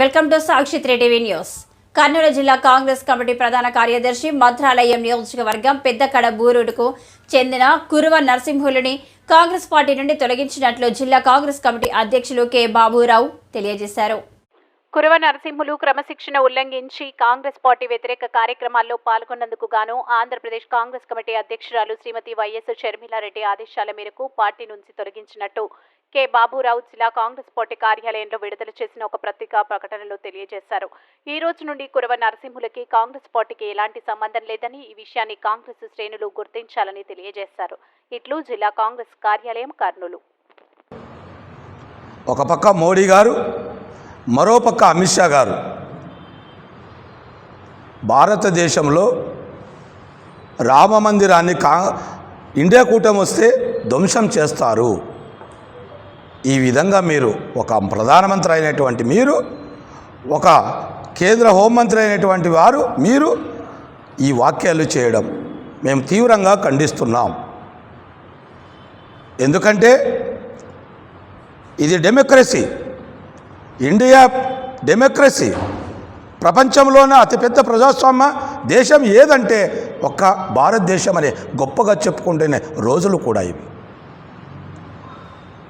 Welcome to Sakshi three TV news. Kurnool జిల్లా Congress committee ప్రధాన కార్యదర్శి మంత్రాలయం నియోజకవర్గం పెద్దకడ బూరుడుకు చెందిన కురువ నరసింహులని కాంగ్రెస్ పార్టీ నుండి తొలగించినట్లు జిల్లా కాంగ్రెస్ కమిటీ అధ్యక్షులు కె. బాబురావు తెలియజేశారు. కురవ నరసింహులు క్రమశిక్షణ ఉల్లంఘించి కాంగ్రెస్ పార్టీ వ్యతిరేక కార్యక్రమాల్లో పాల్గొన్నందుకు గాను ఆంధ్రప్రదేశ్ కాంగ్రెస్ కమిటీ అధ్యక్షురాలు శ్రీమతి వైఎస్ షర్మిలారెడ్డి ఆదేశాల మేరకు పార్టీ నుంచి తొలగించినట్టు కె. బాబురావు జిల్లా కాంగ్రెస్ పార్టీ కార్యాలయంలో విడుదల చేసిన ఒక పత్రికా ప్రకటనలో తెలియజేశారు. ఈ రోజు నుండి కురవ నరసింహులకి కాంగ్రెస్ పార్టీకి ఎలాంటి సంబంధం లేదని ఈ విషయాన్ని కాంగ్రెస్ శ్రేణులు గుర్తించాలని తెలియజేశారు. ఇట్లు జిల్లా కాంగ్రెస్ కార్యాలయం కర్నూలు. ఒక పక్క మోడీ గారు మరోపక్క అమిత్ షా గారు భారతదేశంలో రామ మందిరాన్ని కా ఇండియా కూటమి వస్తే ధ్వంసం చేస్తారు. ఈ విధంగా మీరు ఒక ప్రధానమంత్రి అయినటువంటి మీరు ఒక కేంద్ర హోంమంత్రి అయినటువంటి వారు మీరు ఈ వాక్యాలు చేయడం మేము తీవ్రంగా ఖండిస్తున్నాం. ఎందుకంటే ఇది డెమోక్రసీ. ఇండియా డెమోక్రసీ ప్రపంచంలోనే అతిపెద్ద ప్రజాస్వామ్య దేశం ఏదంటే ఒక్క భారతదేశం అనే గొప్పగా చెప్పుకుంటున్న రోజులు కూడా ఇవి.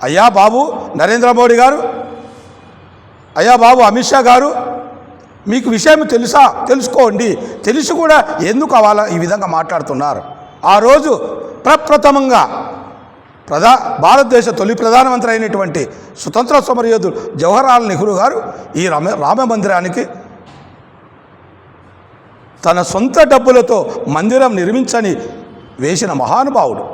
అయ్యా బాబు నరేంద్ర మోడీ గారు అయ్యా బాబు అమిత్ షా గారు మీకు విషయం తెలుసా? తెలుసుకోండి. తెలిసి కూడా ఎందుకు అవాల ఈ విధంగా మాట్లాడుతున్నారు? ఆ రోజు ప్రప్రథమంగా ప్రధా భారతదేశ తొలి ప్రధానమంత్రి అయినటువంటి స్వతంత్ర సమరయోధుడు జవహర్లాల్ నెహ్రూ గారు ఈ రామ రామ మందిరానికి తన సొంత డబ్బులతో మందిరం నిర్మించని వేసిన మహానుభావుడు.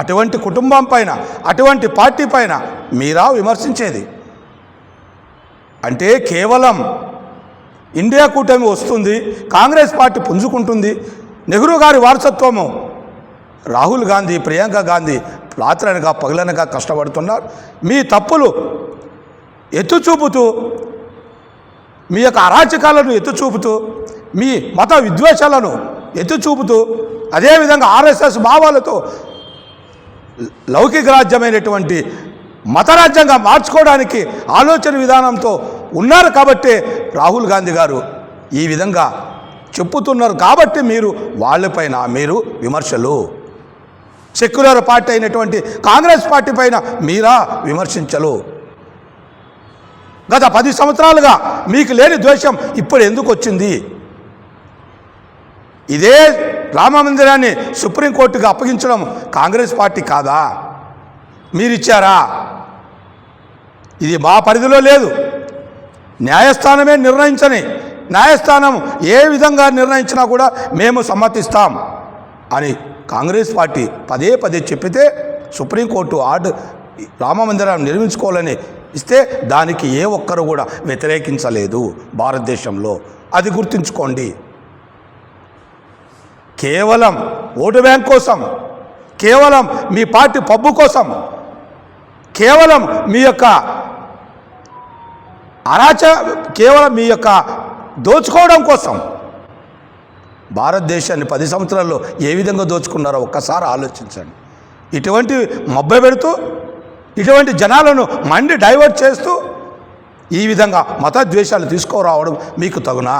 అటువంటి కుటుంబం పైన అటువంటి పార్టీ పైన మీరా విమర్శించేది? అంటే కేవలం ఇండియా కూటమి వస్తుంది కాంగ్రెస్ పార్టీ పుంజుకుంటుంది నెహ్రూ గారి వారసత్వము రాహుల్ గాంధీ ప్రియాంక గాంధీ రాత్రనగా పగలనగా కష్టపడుతున్నారు. మీ తప్పులు ఎత్తు చూపుతూ మీ యొక్క అరాచకాలను ఎత్తు చూపుతూ మీ మత విద్వేషాలను ఎత్తు చూపుతూ అదేవిధంగా ఆర్ఎస్ఎస్ భావాలతో లౌకిక రాజ్యమైనటువంటి మతరాజ్యంగా మార్చుకోవడానికి ఆలోచన విధానంతో ఉన్నారు కాబట్టే రాహుల్ గాంధీ గారు ఈ విధంగా చెప్పుతున్నారు. కాబట్టి మీరు వాళ్ళపైన మీరు విమర్శలు. సెక్యులర్ పార్టీ అయినటువంటి కాంగ్రెస్ పార్టీ పైన మీరా విమర్శించలు? గత పది సంవత్సరాలుగా మీకు లేని ద్వేషం ఇప్పుడు ఎందుకు వచ్చింది? ఇదే రామ మందిరాన్ని సుప్రీంకోర్టుకు అప్పగించడం కాంగ్రెస్ పార్టీ కాదా? మీరిచ్చారా? ఇది మా పరిధిలో లేదు. న్యాయస్థానమే నిర్ణయించని న్యాయస్థానం ఏ విధంగా నిర్ణయించినా కూడా మేము సమ్మతిస్తాం అని కాంగ్రెస్ పార్టీ పదే పదే చెప్పితే సుప్రీంకోర్టు ఆర్డర్ రామ మందిరాన్ని నిర్మించుకోవాలని ఇస్తే దానికి ఏ ఒక్కరు కూడా వ్యతిరేకించలేదు భారతదేశంలో. అది గుర్తుంచుకోండి. కేవలం ఓటు బ్యాంక్ కోసం కేవలం మీ పార్టీ పబ్బు కోసం కేవలం మీ యొక్క అరాచ కేవలం మీ యొక్క దోచుకోవడం కోసం భారతదేశాన్ని పది సంవత్సరాల్లో ఏ విధంగా దోచుకున్నారో ఒక్కసారి ఆలోచించండి. ఇటువంటి మబ్బ పెడుతూ ఇటువంటి జనాలను మండి డైవర్ట్ చేస్తూ ఈ విధంగా మత ద్వేషాలు తీసుకురావడం మీకు తగునా?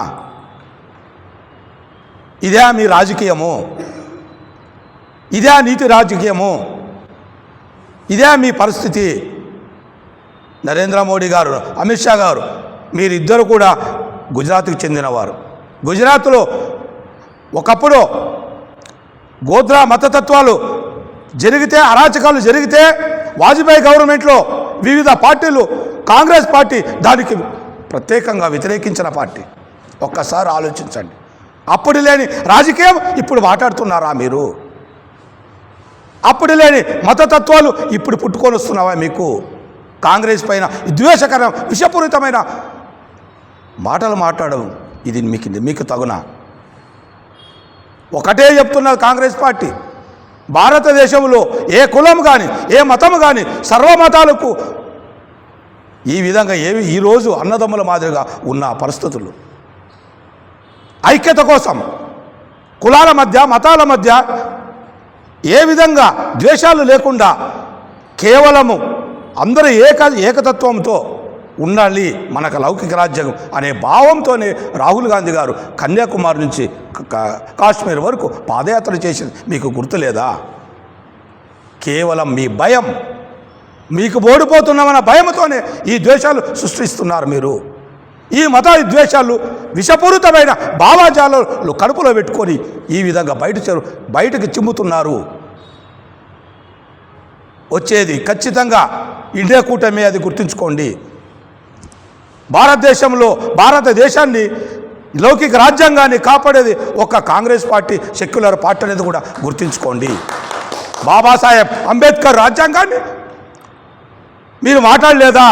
ఇదే మీ రాజకీయము. ఇదే నీతి రాజకీయము. ఇదే మీ పరిస్థితి. నరేంద్ర మోడీ గారు అమిత్ షా గారు మీరిద్దరు కూడా గుజరాత్కి చెందినవారు. గుజరాత్లో ఒకప్పుడు గోద్రా మతతత్వాలు జరిగితే అరాచకాలు జరిగితే వాజ్పేయి గవర్నమెంట్లో వివిధ పార్టీలు కాంగ్రెస్ పార్టీ దానికి ప్రత్యేకంగా వ్యతిరేకించిన పార్టీ. ఒక్కసారి ఆలోచించండి. అప్పుడు లేని రాజకీయం ఇప్పుడు మాట్లాడుతున్నారా మీరు? అప్పుడు లేని మతతత్వాలు ఇప్పుడు పుట్టుకొని వస్తున్నావా మీకు? కాంగ్రెస్ పైన ద్వేషకరం విషపూరితమైన మాటలు మాట్లాడడం ఇది మీకు మీకు తగునా? ఒకటే చెప్తున్నది కాంగ్రెస్ పార్టీ. భారతదేశంలో ఏ కులం కానీ ఏ మతం కానీ సర్వమతాలకు ఈ విధంగా ఏవి ఈరోజు అన్నదమ్ముల మాదిరిగా ఉన్న పరిస్థితులు. ఐక్యత కోసం కులాల మధ్య మతాల మధ్య ఏ విధంగా ద్వేషాలు లేకుండా కేవలము అందరూ ఏక ఏకతత్వంతో ఉండాలి మనకు లౌకిక రాజ్యం అనే భావంతోనే రాహుల్ గాంధీ గారు కన్యాకుమారి నుంచి కాశ్మీర్ వరకు పాదయాత్ర చేసింది. మీకు గుర్తులేదా? కేవలం మీ భయం. మీకు ఓడిపోతున్నామన్న భయంతోనే ఈ ద్వేషాలు సృష్టిస్తున్నారు మీరు. ఈ మత ద్వేషాలు విషపూరితమైన భావాజాలు కడుపులో పెట్టుకొని ఈ విధంగా బయట చెరు బయటకు చిమ్ముతున్నారు. వచ్చేది ఖచ్చితంగా ఇండియా కూటమి అది గుర్తుంచుకోండి. భారతదేశంలో భారతదేశాన్ని లౌకిక రాజ్యాంగాన్ని కాపాడేది ఒక కాంగ్రెస్ పార్టీ సెక్యులర్ పార్టీ అనేది కూడా గుర్తుంచుకోండి. బాబాసాహెబ్ అంబేద్కర్ రాజ్యాంగాన్ని మీరు మాట్లాడలేదా?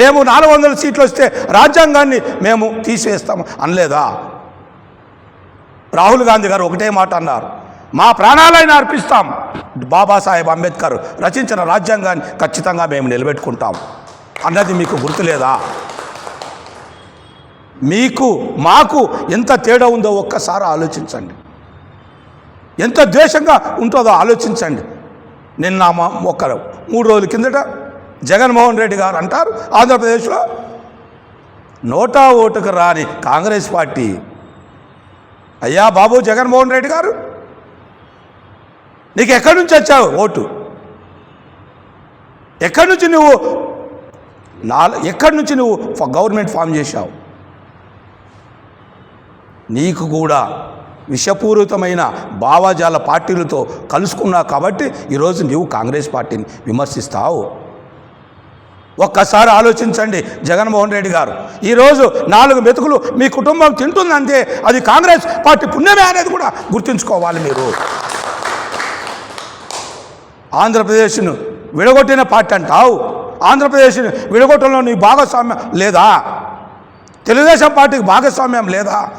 మేము నాలుగు వందల సీట్లు వస్తే రాజ్యాంగాన్ని మేము తీసివేస్తాము అనలేదా? రాహుల్ గాంధీ గారు ఒకటే మాట అన్నారు. మా ప్రాణాలైనా అర్పిస్తాం. బాబాసాహెబ్ అంబేద్కర్ రచించిన రాజ్యాంగాన్ని ఖచ్చితంగా మేము నిలబెట్టుకుంటాం. అన్నది మీకు గుర్తులేదా? మీకు మాకు ఎంత తేడా ఉందో ఒక్కసారి ఆలోచించండి. ఎంత ద్వేషంగా ఉంటుందో ఆలోచించండి. నిన్న మా ఒక మూడు రోజుల కిందట జగన్మోహన్ రెడ్డి గారు అంటారు ఆంధ్రప్రదేశ్లో నోటా ఓటుకు రాని కాంగ్రెస్ పార్టీ. అయ్యా బాబు జగన్మోహన్ రెడ్డి గారు నీకు ఎక్కడి నుంచి వచ్చావు ఓటు? ఎక్కడి నుంచి నువ్వు నాలుగు ఎక్కడి నుంచి నువ్వు ఫ- గవర్నమెంట్ ఫామ్ చేశావు? నీకు కూడా విషపూరితమైన భావజాల పార్టీలతో కలుసుకున్నావు కాబట్టి ఈరోజు నీవు కాంగ్రెస్ పార్టీని విమర్శిస్తావు. ఒక్కసారి ఆలోచించండి జగన్మోహన్ రెడ్డి గారు. ఈరోజు నాలుగు మెతుకులు మీ కుటుంబం తింటుందంటే అది కాంగ్రెస్ పార్టీ పుణ్యమే అనేది కూడా గుర్తుంచుకోవాలి మీరు. ఆంధ్రప్రదేశ్ను విడగొట్టిన పార్టీ అంటావు. ఆంధ్రప్రదేశ్ని విడగొట్టడంలో నీ భాగస్వామ్యం లేదా? తెలుగుదేశం పార్టీకి భాగస్వామ్యం లేదా?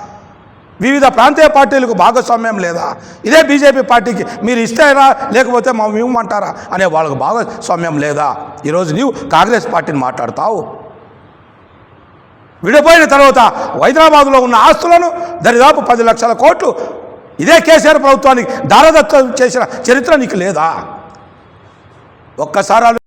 వివిధ ప్రాంతీయ పార్టీలకు భాగస్వామ్యం లేదా? ఇదే బీజేపీ పార్టీకి మీరు ఇస్తారా? లేకపోతే మా ఇవ్వమంటారా అనే వాళ్ళకు భాగస్వామ్యం లేదా? ఈరోజు నీవు కాంగ్రెస్ పార్టీని మాట్లాడతావు. విడిపోయిన తర్వాత హైదరాబాద్లో ఉన్న ఆస్తులను దరిదాపు పది లక్షల కోట్లు ఇదే కేసీఆర్ ప్రభుత్వానికి దారదత్తం చేసిన చరిత్ర నీకు లేదా? ఒక్కసారి